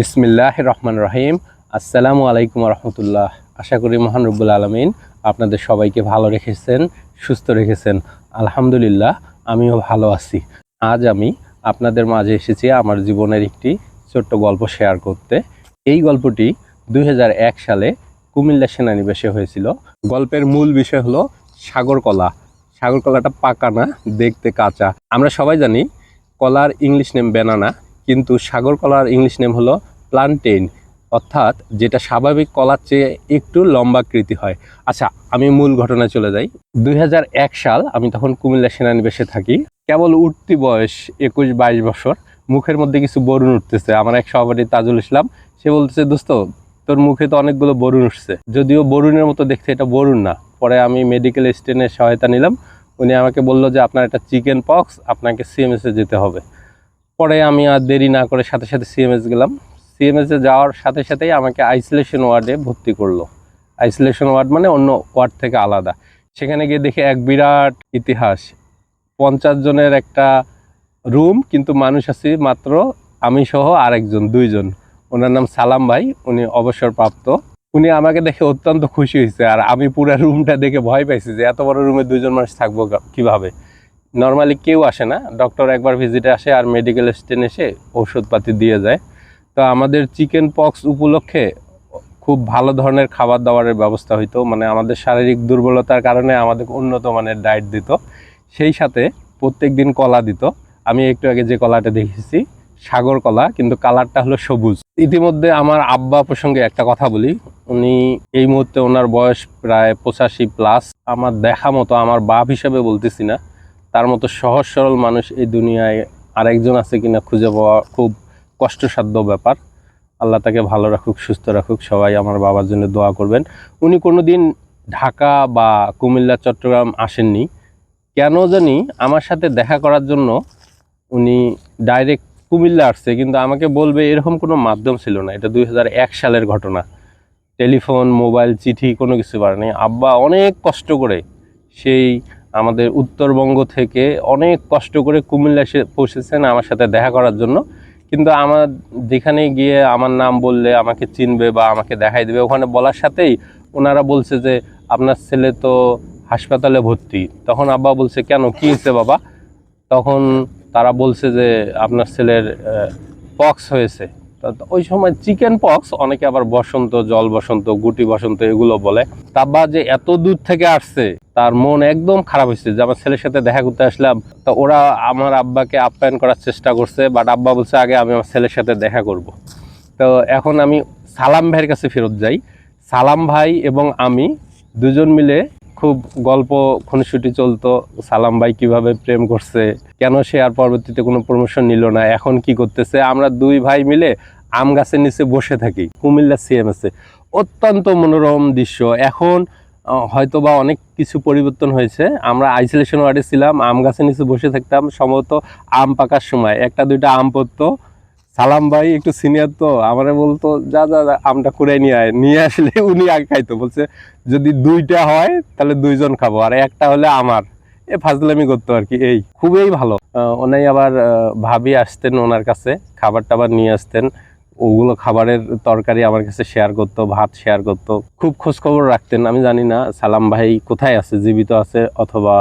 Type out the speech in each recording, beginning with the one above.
বিসমিল্লাহ রহমান রহিম। আসসালামু আলাইকুম রহমতুল্লাহ। আশা করি মহান রব্বুল আলমিন আপনাদের সবাইকে ভালো রেখেছেন, সুস্থ রেখেছেন। আলহামদুলিল্লাহ, আমিও ভালো আছি। আজ আমি আপনাদের মাঝে এসেছি আমার জীবনের একটি ছোট্ট গল্প শেয়ার করতে। এই গল্পটি দুই হাজার এক সালে কুমিল্লা সেনানিবাসে হয়েছিল। গল্পের মূল বিষয় হলো সাগরকলা। সাগরকলাটা পাকা না, দেখতে কাঁচা। আমরা সবাই জানি, কলার ইংলিশ নেম ব্যানানা কিন্তু সাগর কলার ইংলিশ নেম হলো প্লান্টেন অর্থাৎ যেটা স্বাভাবিক কলার চেয়ে একটু লম্বাকৃতি হয়। আচ্ছা আমি মূল ঘটনায় চলে যাই। দুই হাজার এক সাল আমি তখন কুমিল্লা সেনানিবেশে থাকি। কেবল উঠতি বয়স একুশ বাইশ বছর। মুখের মধ্যে কিছু বরুণ উঠতেছে। আমার এক সহপাঠী তাজুল ইসলাম, সে বলতেছে, দোস্ত, তোর মুখে তো অনেকগুলো বরুণ উঠছে। যদিও বরুণের মতো দেখতে এটা বরুণ না। পরে আমি মেডিকেল স্টেনের সহায়তা নিলাম। উনি আমাকে বলল যে, আপনার একটা চিকেন পক্স, আপনাকে সিএমএসে যেতে হবে। পরে আমি আর দেরি না করে সাথে সাথে সিএমএস গেলাম। সিএমএসে যাওয়ার সাথে সাথেই আমাকে আইসোলেশন ওয়ার্ডে ভর্তি করল। আইসোলেশন ওয়ার্ড মানে অন্য ওয়ার্ড থেকে আলাদা। সেখানে গিয়ে দেখে এক বিরাট ইতিহাস। পঞ্চাশ জনের একটা রুম কিন্তু মানুষ আছি মাত্র আমি সহ আরেকজন, দুইজন। ওনার নাম সালাম ভাই, উনি অবসরপ্রাপ্ত। উনি আমাকে দেখে অত্যন্ত খুশি হয়েছে। আর আমি পুরো রুমটা দেখে ভয় পাইছি যে এত বড় রুমে দুইজন মানুষ থাকব কীভাবে? নর্মালি কেউ আসে না। ডক্টর একবার ভিজিটে আসে আর মেডিকেল স্টেন এসে ওষুধপাতি দিয়ে যায়। তো আমাদের চিকেন পক্স উপলক্ষে খুব ভালো ধরনের খাবার দাবারের ব্যবস্থা হইতো। মানে আমাদের শারীরিক দুর্বলতার কারণে আমাদের উন্নত মানের ডায়েট দিত। সেই সাথে প্রত্যেক দিন কলা দিত। আমি একটু আগে যে কলাটা দেখেছি, সাগর কলা, কিন্তু কালারটা হলো সবুজ। ইতিমধ্যে আমার আব্বা প্রসঙ্গে একটা কথা বলি। উনি এই মুহূর্তে ওনার বয়স প্রায় পঁচাশি প্লাস আমার দেখা মতো আমার বাপ হিসেবে বলতেছি না। তার মতো সহজ সরল মানুষ এই দুনিয়ায় আরেকজন আছে কিনা খুঁজে পাওয়া খুব কষ্টসাধ্য ব্যাপার। আল্লাহ তাকে ভালো রাখুক, সুস্থ রাখুক। সবাই আমার বাবার জন্য দোয়া করবেন। উনি কোনোদিন ঢাকা বা কুমিল্লা, চট্টগ্রাম আসেননি। কেন জানি আমার সাথে দেখা করার জন্য উনি ডাইরেক্ট কুমিল্লা আসছে, কিন্তু আমাকে বলবে এরকম কোনো মাধ্যম ছিল না। এটা দুই হাজার এক সালের ঘটনা। টেলিফোন, মোবাইল, চিঠি কোনো কিছু পারেনি আব্বা অনেক কষ্ট করে সেই আমাদের উত্তরবঙ্গ থেকে অনেক কষ্ট করে কুমিল্লা এসে পৌঁছেছেন আমার সাথে দেখা করার জন্য। কিন্তু আমার যেখানে গিয়ে আমার নাম বললে, আমাকে চিনবে বা আমাকে দেখাই দেবে, ওখানে বলার সাথেই ওনারা বলছে যে, আপনার ছেলে তো হাসপাতালে ভর্তি। তখন আব্বা বলছে, কেন? কী হয়েছে বাবা? তখন তারা বলছে যে, আপনার ছেলের পক্স হয়েছে। ওই সময় চিকেন পক্স, অনেকে আবার বসন্ত, জল বসন্ত, গুটি বসন্ত এগুলো বলে। তাব্বা যে এত দূর থেকে আসছে, তার মন একদম খারাপ হয়েছে যে আমার ছেলের সাথে দেখা করতে আসলাম। তো ওরা আমার আব্বাকে আপ্যায়ন করার চেষ্টা করছে বাট আব্বা বলছে, আগে আমি আমার ছেলের সাথে দেখা করব। তো এখন আমি সালাম ভাইয়ের কাছে ফেরত যাই। সালাম ভাই এবং আমি দুজন মিলে খুব গল্প খুনসুটি চলতো, সালাম ভাই কীভাবে প্রেম করছে, কেন সে আর পরবর্তীতে কোনো প্রমোশন নিল না, এখন কি করতেছে? আমরা দুই ভাই মিলে আম গাছের নিচে বসে থাকি। কুমিল্লা সিএমএসে অত্যন্ত মনোরম দৃশ্য। এখন আহ, হয়তোবা অনেক কিছু পরিবর্তন হয়েছে। আমরা আইসোলেশন ওয়ার্ডে ছিলাম আম গাছের নিচে বসে থাকতাম। সম্ভবত আম পাকার সময়। একটা দুইটা আম পড়তো। সালাম ভাই একটু সিনিয়র তো আমার বলতো যা যা আমটা করে নিয়ে আয়। নিয়ে আসলে উনি আগে খাইতো। বলছে যদি দুইটা হয় তাহলে দুইজন খাব। আর একটা হলে আমার। এ ফাজলামি করতো আর কি এই। খুবই ভালো। ওনাই আবার ভাবি আসতেন ওনার কাছে খাবার টাবার নিয়ে আসতেন। ওগুলো খাবারের তরকারি আমার কাছে শেয়ার করতো, ভাত শেয়ার করতো। খুব খোঁজখবর রাখতেন, আমি জানি না, সালাম ভাই কোথায় আছে, জীবিত আছে, অথবা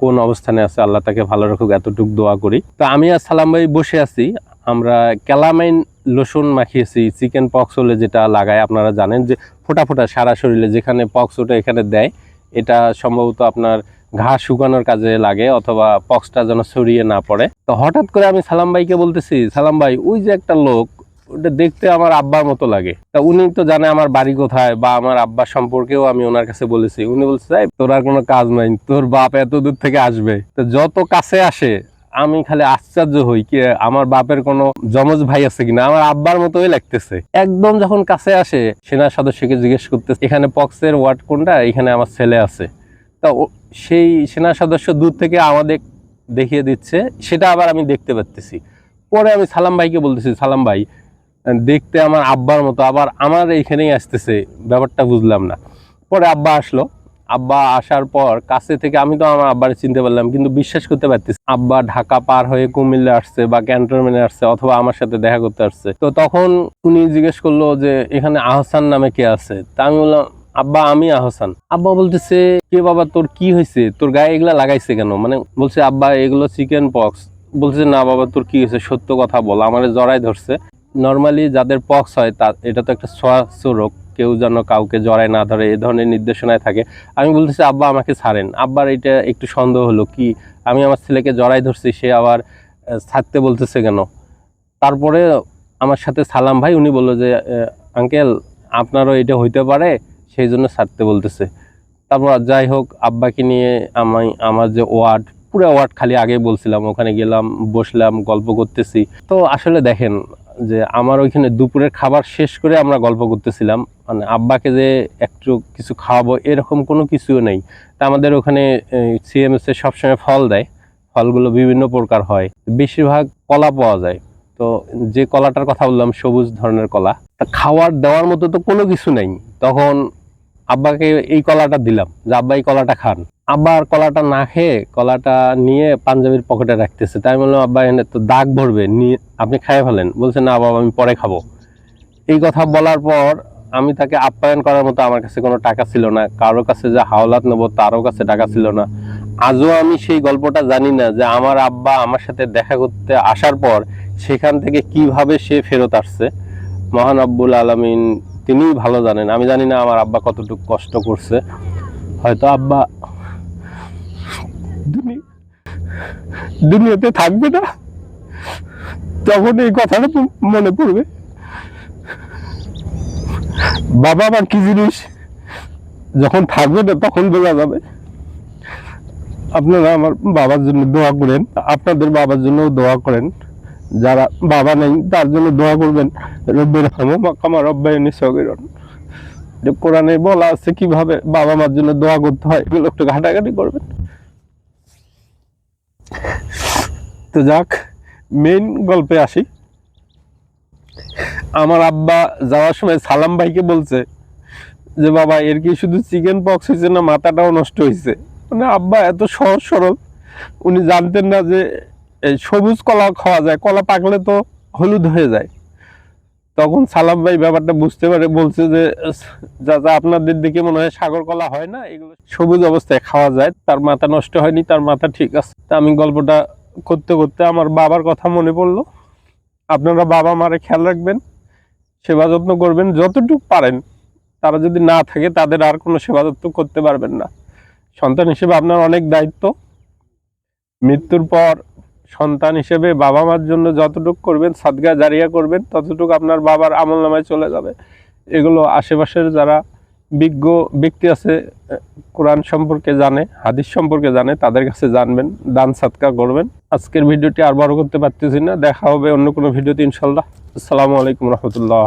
কোন অবস্থানে আছে, আল্লাহ তাকে ভালো রাখুক, এতটুক দোয়া করি। তো আমি আর সালাম ভাই বসে আছি, আমরা ক্যালামাইন লোশন মাখিয়েছি, চিকেন পক্স হলে যেটা লাগায়, আপনারা জানেন যে ফোটা ফোটা সারা শরীরে, যেখানে পক্স ওটা এখানে দেয়, এটা সম্ভবত আপনার ঘা শুকানোর কাজে লাগে, অথবা পক্সটা যেন ছড়িয়ে না পড়ে। তো হঠাৎ করে আমি সালাম ভাইকে বলতেছি, সালাম ভাই, ওই যে একটা লোক ওটা দেখতে আমার আব্বার মতো লাগে। তা উনি তো জানে আমার বাড়ি কোথায় বা আমার আব্বার সম্পর্কেও আমি ওনার কাছে বলেছি। উনি বলছে "এই, তোর আর কোনো কাজ নাই তোর বাপ এত দূর থেকে আসবে। তো যত কাছে আসে আমি খালি আশ্চর্য হই কি আমার বাপের কোনো জমজ ভাই আছে কিনা। আমার আব্বার মতোই লাগতেছে। একদম যখন কাছে আসে সেনা সদস্যকে জিজ্ঞেস করতেছে এখানে পক্সের ওয়ার্ড কোনটা? এখানে আমার ছেলে আছে। তা সেই সেনা সদস্য দূর থেকে আমাদের দেখিয়ে দিচ্ছে সেটা আবার আমি দেখতে পাচ্তেছি পরে আমি সালাম ভাইকে বলতেছি সালাম ভাই দেখতে আমার আব্বার মতো, আবার আমার এইখানেই আসতেছে, ব্যাপারটা বুঝলাম না। পরে আব্বা আসলো। আব্বা আসার পর কাছে থেকে আমি তো আমার আব্বারে চিনতে পারলাম, কিন্তু বিশ্বাস করতে পারতেছি আব্বা ঢাকা পার হয়ে কুমিল্লা আসছে বা ক্যান্টনমেন্টে আসছে অথবা আমার সাথে দেখা করতে আসছে। তো তখন উনি জিজ্ঞেস করল যে, এখানে আহসান নামে কে আছে? তা আমি বললাম, আব্বা, আমি আহসান। আব্বা বলতেছে, কে বাবা, তোর কি হয়েছে? তোর গায়ে এগুলা লাগাইছে কেন? মানে বলছে, আব্বা, এগুলো চিকেন পক্স বলছে, না বাবা, তোর কি হয়েছে? সত্য কথা বল, আমার জড়াই ধরছে। নর্মালি যাদের পক্স হয়, তা, এটা তো একটা শ্বাস রোগ। কেউ যেন কাউকে জড়ায় না ধরে এই ধরনের নির্দেশনায় থাকে। আমি বলতেছি, আব্বা, আমাকে ছাড়েন। আব্বার এটা একটু সন্দেহ হলো, কি? আমি আমার ছেলেকে জড়াই ধরছি, সে আবার ছাড়তে বলতেছে কেন? তারপরে আমার সাথে সালাম ভাই, উনি বলল যে আঙ্কেল আপনারও এটা হইতে পারে, সেই জন্য ছাড়তে বলতেছে। তারপর যাই হোক, আব্বাকে নিয়ে আমি, আমার যে ওয়ার্ড, পুরো ওয়ার্ড খালি আগে বলছিলাম। ওখানে গেলাম, বসলাম, গল্প করতেছি। তো আসলে দেখেন যে আমার ওইখানে দুপুরের খাবার শেষ করে আমরা গল্প করতেছিলাম। মানে আব্বাকে যে একটু কিছু খাওয়াবো, এরকম কোনো কিছুও নেই। তা আমাদের ওখানে সিএমএস সবসময় ফল দেয়। ফলগুলো বিভিন্ন প্রকার হয়। বেশিরভাগ কলা পাওয়া যায়। তো যে কলাটার কথা বললাম, সবুজ ধরনের কলা, তা খাওয়ার, দেওয়ার মতো তো কোনো কিছু নেই। তখন আব্বাকে এই কলাটা দিলাম যে, আব্বা, এই কলাটা খান। আব্বা আর কলাটা না খেয়ে কলাটা নিয়ে পাঞ্জাবির পকেটে রাখতেছে। তাই বললাম, আব্বা এনে তো দাগ ভরবে, নিয়ে আপনি খাই ফেলেন। বলছে, না, বাবা, আমি পরে খাব। এই কথা বলার পর আমি তাকে আপ্যায়ন করার মতো আমার কাছে কোনো টাকা ছিল না। কারও কাছে যে হাওলাত নেব, তারও কাছে টাকা ছিল না। আজও আমি সেই গল্পটা জানি না যে আমার আব্বা আমার সাথে দেখা করতে আসার পর সেখান থেকে কীভাবে সে ফেরত আসছে। মহান আব্বুল আলমিন, তিনিই ভালো জানেন। আমি জানি না আমার আব্বা কতটুকু কষ্ট করছে। হয়তো আব্বা দুনিয়াতে থাকবে না। তখন এই কথাটা মনে পড়বে। বাবা আমার কি জিনিস? যখন থাকবে না, তখন বোঝা যাবে। আপনারা আমার বাবার জন্য দোয়া করেন, আপনাদের বাবার জন্য দোয়া করেন। যারা বাবা নেই, তার জন্য দোয়া করবেন। রব্বের হামো রব্বায়নি সগিরন। কোরআনে বলা আছে কীভাবে বাবা মার জন্য দোয়া করতে হয়, এগুলো একটু ঘাটাঘাটি করবেন। তো যাক মেইন গল্পে আসি। আমার আব্বা যাওয়ার সময় সালাম ভাইকে বলছে যে, বাবা, এর কি শুধু চিকেন পক্স হয়েছে না মাথাটাও নষ্ট হয়েছে? মানে আব্বা এত সহজ সরল। উনি জানতেন না যে সবুজ কলা খাওয়া যায়, কলা পাকলে তো হলুদ হয়ে যায়। তখন সালাম ভাই ব্যাপারটা বুঝতে পারে, বলছে যে, যা যা আপনাদের দিকে মনে হয় সাগর কলা হয় না, এগুলো সবুজ অবস্থায় খাওয়া যায়, তার মাথা নষ্ট হয়নি, তার মাথা ঠিক আছে। তা আমি গল্পটা করতে করতে আমার বাবার কথা মনে পড়ল। আপনারা বাবা মারে খেয়াল রাখবেন, সেবা যত্ন করবেন, যতটুকু পারেন। তারা যদি না থাকে, তাদের আর কোনো সেবা যত্ন করতে পারবেন না। সন্তান হিসেবে আপনার অনেক দায়িত্ব। মৃত্যুর পর সন্তান হিসেবে বাবা মার জন্য যতটুকু করবেন, সাদগা জারিয়া করবেন, ততটুকু আপনার বাবার আমল নামায় চলে যাবে। এগুলো আশেপাশের যারা বিজ্ঞ ব্যক্তি আছে কোরআন সম্পর্কে জানে, হাদিস সম্পর্কে জানে, তাদের কাছে জানবেন, দান সাদকা করবেন। আজকের ভিডিওটি আর বড় করতে পারতেছি না। দেখা হবে অন্য কোনো ভিডিওতে ইনশাল্লাহ। আসসালামু আলাইকুম রহমতুল্লাহ।